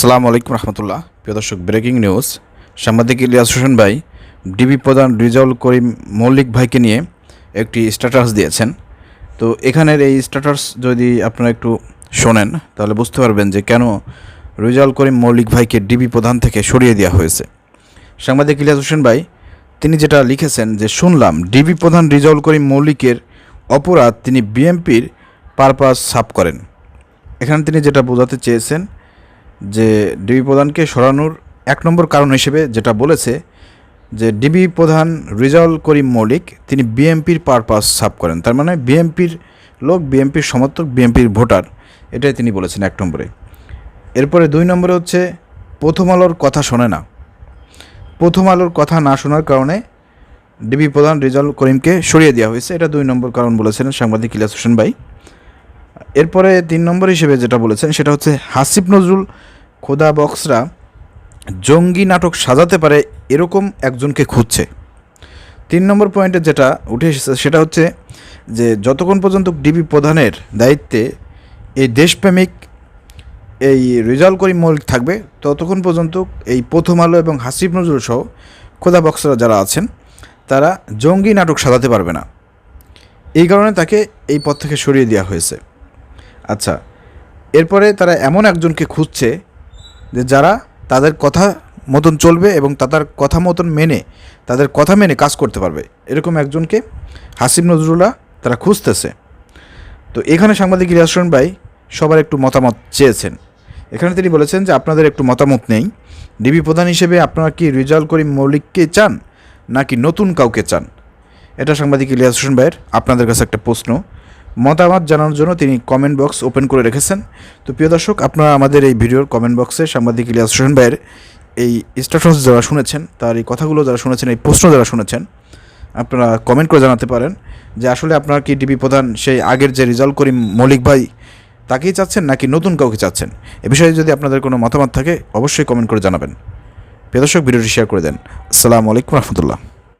আসসালামু আলাইকুম রহমতুল্লাহ। প্রিয় দর্শক, ব্রেকিং নিউজ। সাংবাদিক ইলিয়াস হোসেন ভাই, ডিবি প্রধান রিজাউল করিম মল্লিক ভাইকে নিয়ে একটি স্ট্যাটাস দিয়েছেন। তো এখানের এই স্ট্যাটাস যদি আপনারা একটু শোনেন, তাহলে বুঝতে পারবেন যে কেন রিজাউল করিম মল্লিক ভাইকে ডিবি প্রধান থেকে সরিয়ে দেওয়া হয়েছে। সাংবাদিক ইলিয়াস হোসেন ভাই, তিনি যেটা লিখেছেন যে, শুনলাম ডিবি প্রধান রিজাউল করিম মল্লিকের অপরাধ তিনি বিএমপির পারপাস সাফ করেন। এখানে তিনি যেটা বোঝাতে চেয়েছেন যে ডিবি প্রধানকে সরানোর এক নম্বর কারণ হিসেবে যেটা বলেছে যে ডিবি প্রধান রিজাউল করিম মৌলিক তিনি বিএমপির পারপাস সাফ করেন। তার মানে বিএমপির লোক, বিএমপির সমর্থক, বিএমপির ভোটার, এটাই তিনি বলেছেন এক নম্বরে। এরপরে দুই নম্বরে হচ্ছে, প্রথম আলোর কথা শোনে না। প্রথম আলোর কথা না শোনার কারণে ডিবি প্রধান রিজাউল করিমকে সরিয়ে দেওয়া হয়েছে। এটা দুই নম্বর কারণ বলেছিলেন সাংবাদিক ইলিয়াস হোসেন ভাই। এরপরে তিন নম্বর হিসেবে যেটা বলেছেন, সেটা হচ্ছে, হাসিফ নজরুল খোদা বক্সরা জঙ্গি নাটক সাজাতে পারে এরকম একজনকে খুঁজছে। তিন নম্বর পয়েন্টে যেটা উঠে এসেছে সেটা হচ্ছে যে যতক্ষণ পর্যন্ত ডিবি প্রধানের দায়িত্বে এই দেশপ্রেমিক এই রেজাল করিম মৌলিক থাকবে, ততক্ষণ পর্যন্ত এই প্রথম আলো এবং হাসিব নজরুল সহ খোদা বক্সরা যারা আছেন, তারা জঙ্গি নাটক সাজাতে পারবে না। এই কারণে তাকে এই পদ থেকে সরিয়ে দেওয়া হয়েছে। আচ্ছা এরপরে তারা এমন একজনকে খুঁজছে যে যারা তাদের কথা মতন চলবে এবং তাদের কথা মতন মেনে, তাদের কথা মেনে কাজ করতে পারবে। এরকম একজনকে হাসিম নজরুল্লাহ তারা খুঁজতেছে। তো এখানে সাংবাদিক হোসেন ভাই সবার একটু মতামত চেয়েছেন। এখানে তিনি বলেছেন যে, আপনাদের একটু মতামত নেই। ডিবি প্রধান হিসেবে আপনারা কি রিজাল করিম মৌলিককে চান নাকি নতুন কাউকে চান? এটা সাংবাদিক ইলিয়াস হোসেন ভাইয়ের, আপনাদের কাছে একটা প্রশ্ন। মতামত জানানোর জন্য তিনি কমেন্ট বক্স ওপেন করে রেখেছেন। তো প্রিয় দর্শক, আপনারা আমাদের এই ভিডিওর কমেন্ট বক্সে সাংবাদিক ইলিয়াস হোসেন ভাইয়ের এই স্ট্যাটাস যারা শুনেছেন, তার এই কথাগুলো যারা শুনেছেন, এই প্রশ্ন যারা শুনেছেন, আপনারা কমেন্ট করে জানাতে পারেন যে আসলে আপনারা কি ডিবি প্রধান সেই আগের যে রিজাল্ট করিম মৌলিক ভাই তাকেই চাচ্ছেন নাকি নতুন কাউকে চাচ্ছেন? এ বিষয়ে যদি আপনাদের কোনো মতামত থাকে, অবশ্যই কমেন্ট করে জানাবেন। প্রিয় দর্শক, ভিডিওটি শেয়ার করে দেন। আসসালামু আলাইকুম রহমতুল্লাহ।